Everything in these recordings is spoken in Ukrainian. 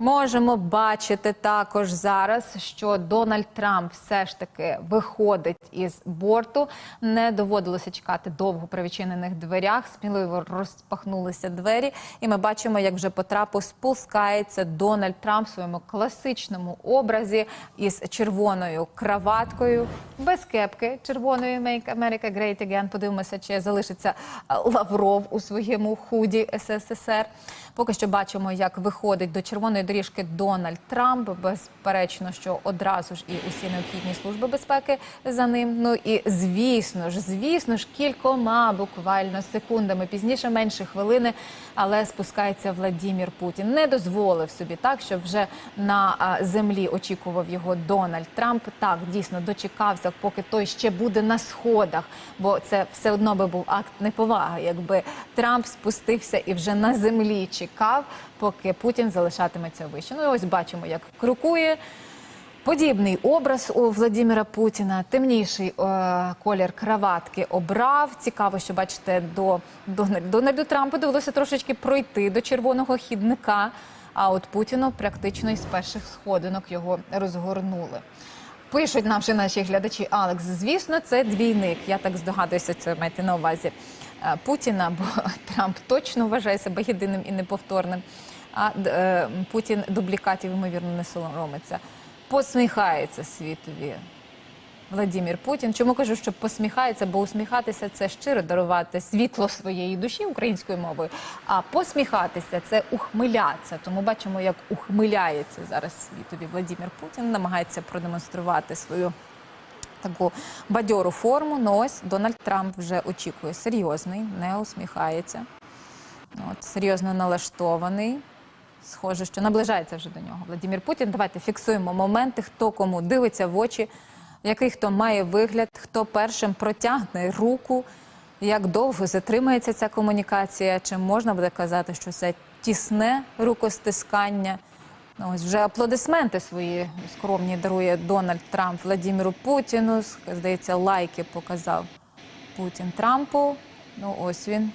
Можемо бачити також зараз, що Дональд Трамп все ж таки виходить із борту. Не доводилося чекати довго при відчинених дверях. Сміливо розпахнулися двері, і ми бачимо, як вже по трапу спускається Дональд Трамп в своєму класичному образі із червоною краваткою, без кепки червоної «Make America Great Again». Подивимося, чи залишиться Лавров у своєму худі СССР. Поки що бачимо, як виходить до червоної доріжки Дональд Трамп. Безперечно, що одразу ж і усі необхідні служби безпеки за ним. Ну і звісно ж, звісно ж, кількома буквально секундами пізніше, менше хвилини, але спускається Владімір Путін. Не дозволив собі так, що вже на землі очікував його Дональд Трамп. Так дійсно дочекався, поки той ще буде на сходах, бо це все одно би був акт неповаги, якби Трамп спустився і вже на землі чекав, поки Путін залишатиметься вище. Ну ось бачимо, як крокує. Подібний образ у Владимира Путіна, темніший е, колір краватки обрав. Цікаво, що бачите, до Дональд- Дональду Трампу довелося трошечки пройти до червоного хідника. А от Путіну практично із перших сходинок його розгорнули. Пишуть нам ще наші глядачі Алекс. Звісно, це двійник. Я так здогадуюся, це маєте на увазі Путіна, бо Трамп точно вважає себе єдиним і неповторним. А е, Путін дублікатів, ймовірно, не соромиться. Посміхається світові. Владимир Путін. Чому кажу, що посміхається, бо усміхатися це щиро дарувати світло своєї душі українською мовою. А посміхатися це ухмилятися. Тому бачимо, як ухмиляється зараз світові Владимир Путін, намагається продемонструвати свою таку бадьору форму. Ну ось Дональд Трамп вже очікує серйозний, не усміхається. Ну, От, серйозно налаштований. Схоже, що наближається вже до нього Владимир Путін. Давайте фіксуємо моменти, хто кому дивиться в очі, який хто має вигляд, хто першим протягне руку, як довго затримається ця комунікація, чи можна буде казати, що це тісне рукостискання. Ось вже аплодисменти свої скромні дарує Дональд Трамп Владимиру Путіну. Здається, лайки показав Путін Трампу. Ну, ось він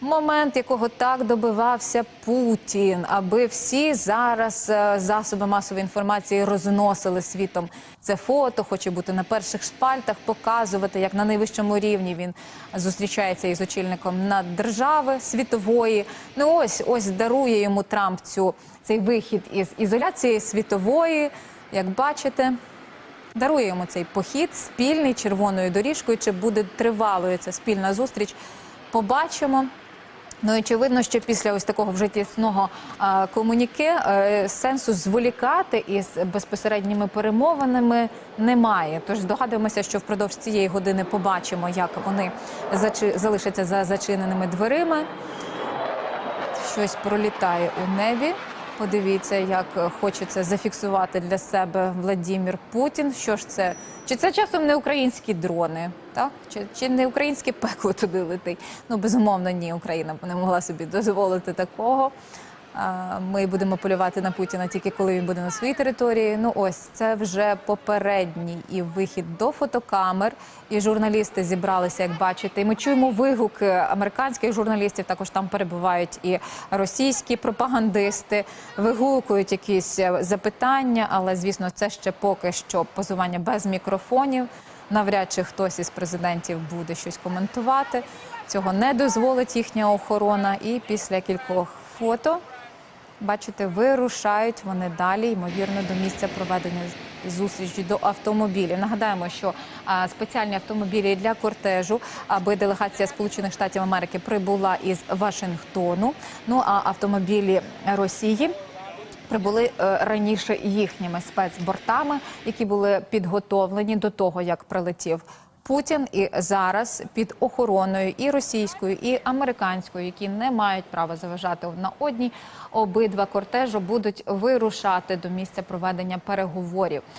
Момент, якого так добивався Путін, аби всі зараз е, засоби масової інформації розносили світом це фото, хоче бути на перших шпальтах, показувати, як на найвищому рівні він зустрічається із очільником наддержави світової. Ну ось ось дарує йому Трамп цю цей вихід із ізоляції світової. Як бачите, дарує йому цей похід спільний червоною доріжкою. Чи буде тривалою ця спільна зустріч? Побачимо. Ну очевидно, що після ось такого вже тісного комуніке е, сенсу зволікати із безпосередніми перемовинами немає. Тож здогадуємося, що впродовж цієї години побачимо, як вони залишаться за зачиненими дверима. Щось пролітає у небі. Подивіться, як хочеться зафіксувати для себе Владимир Путін. Що ж це? Чи це часом не українські дрони? Так? Чи, чи не українське пекло туди летить? Ну, безумовно, ні, Україна б не могла собі дозволити такого. Ми будемо полювати на Путіна тільки коли він буде на своїй території. Ну ось це вже попередній і вихід до фотокамер. І журналісти зібралися, як бачите. І ми чуємо вигуки американських журналістів. Також там перебувають і російські пропагандисти, вигукують якісь е, запитання, але звісно, це ще поки що позування без мікрофонів. Навряд чи хтось із президентів буде щось коментувати. Цього не дозволить їхня охорона. І після кількох фото Бачите, вирушають вони далі, ймовірно, до місця проведення зустрічі до автомобілів. Нагадаємо, що спеціальні автомобілі для кортежу, аби делегація Сполучених Штатів Америки прибула із Вашингтону. Ну а автомобілі Росії. Прибули е, раніше їхніми спецбортами, які були підготовлені до того, як прилетів Путін, і зараз під охороною і російською, і американською, які не мають права заважати одна одній, обидва кортежу будуть вирушати до місця проведення переговорів.